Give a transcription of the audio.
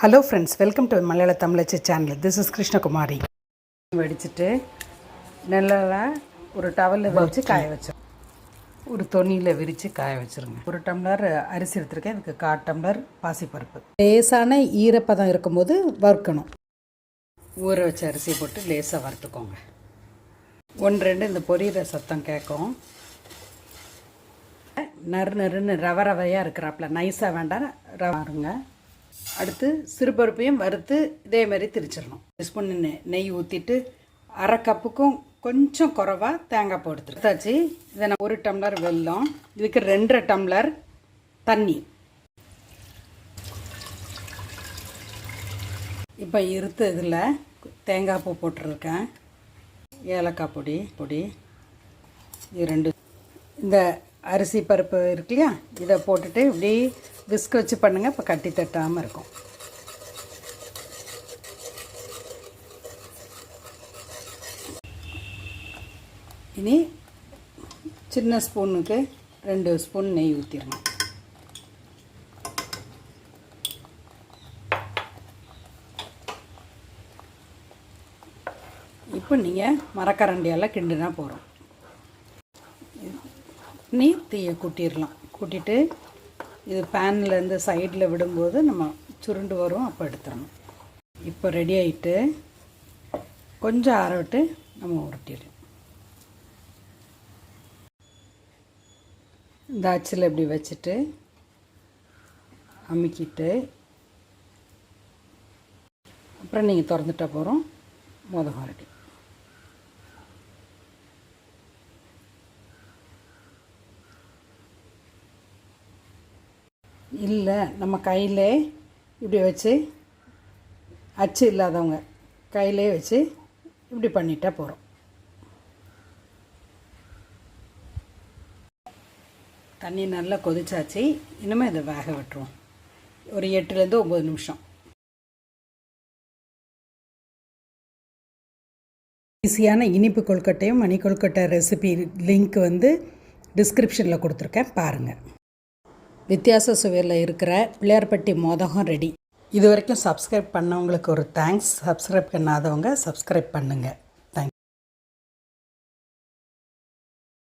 Hello friends welcome to Malayala Tamizhachi channel this is Krishnakumari வடிச்சிட்டு நெல்லாம் ஒரு டவலில் வச்சு காய வச்சோம் ஒரு தொனியில் விரித்து காய வச்சுருங்க. ஒரு டம்ளர் அரிசி எடுத்திருக்கேன். இதுக்கு கால் டம்ளர் பாசிப்பருப்பு. லேசான ஈரப்பதம் இருக்கும்போது வறுக்கணும். ஊற வச்ச அரிசி போட்டு லேசாக வறுத்துக்கோங்க. ஒன்று ரெண்டு இந்த பொரியிற சத்தம் கேட்கும். நறு நறுன்னு ரவ ரவையாக இருக்கிறாப்புல. நைஸாக வேண்டாம். ரவாருங்க அடுத்து சிறுபருப்பையும் வறுத்து இதே மாதிரி திரிச்சிடணும். ஸ்பூன் நெய் ஊற்றிட்டு அரை கப்புக்கும் கொஞ்சம் குறவாக தேங்காய் பூ எடுத்துருத்தாச்சு இதை நான் ஒரு டம்ளர் வெல்லம் இதுக்கு ரெண்டரை டம்ளர் தண்ணி. இப்போ இருத்து இதில் தேங்காய் பூ போட்டிருக்கேன். ஏலக்காய் பொடி பொடி. இது ரெண்டு இந்த அரிசி பருப்பு இருக்கு இல்லையா இதை போட்டுட்டு இப்படி விஸ்க் வச்சு பண்ணுங்கள் இப்போ கட்டி தட்டாமல் இருக்கும். இனி சின்ன ஸ்பூனுக்கு ரெண்டு ஸ்பூன் நெய் ஊற்றிடுங்க இப்போ நீங்கள் மரக்கரண்டியால் கிண்டுனா போகிறோம் நீ தீயை கூட்டிடலாம். கூட்டிட்டு இது பேன்லேருந்து சைடில் விடும்போது நம்ம சுருண்டு வரும் அப்போ எடுத்துடணும். இப்போ ரெடி ஆகிட்டு கொஞ்சம் ஆற விட்டு நம்ம உருட்டிடலாம். இந்த அச்சில் இப்படி வச்சுட்டு அமுக்கிட்டு அப்புறம் நீங்கள் திறந்துட்டா போகிறோம் மோதகம் ரெடி. இல்லை நம்ம கையிலே இப்படி வச்சு அச்சு இல்லாதவங்க கையிலே வச்சு இப்படி பண்ணிட்டா போகிறோம் தண்ணி நல்லா கொதிச்சாச்சு. இனிமேல் இதை வேக விட்டுருவோம். ஒரு எட்டுலேருந்து ஒம்பது நிமிஷம். ஈஸியான இனிப்பு கொழுக்கட்டையும் மணி கொழுக்கட்டை ரெசிபி லிங்க் வந்து டிஸ்கிரிப்ஷனில் கொடுத்துருக்கேன். பாருங்கள் வித்தியாச சுவையில் இருக்கிற பிள்ளையார்பட்டி மோதகம் ரெடி. இது வரைக்கும் சப்ஸ்கிரைப் பண்ணவங்களுக்கு ஒரு தேங்க்ஸ் சப்ஸ்கிரைப் பண்ணாதவங்க சப்ஸ்கிரைப் பண்ணுங்கள்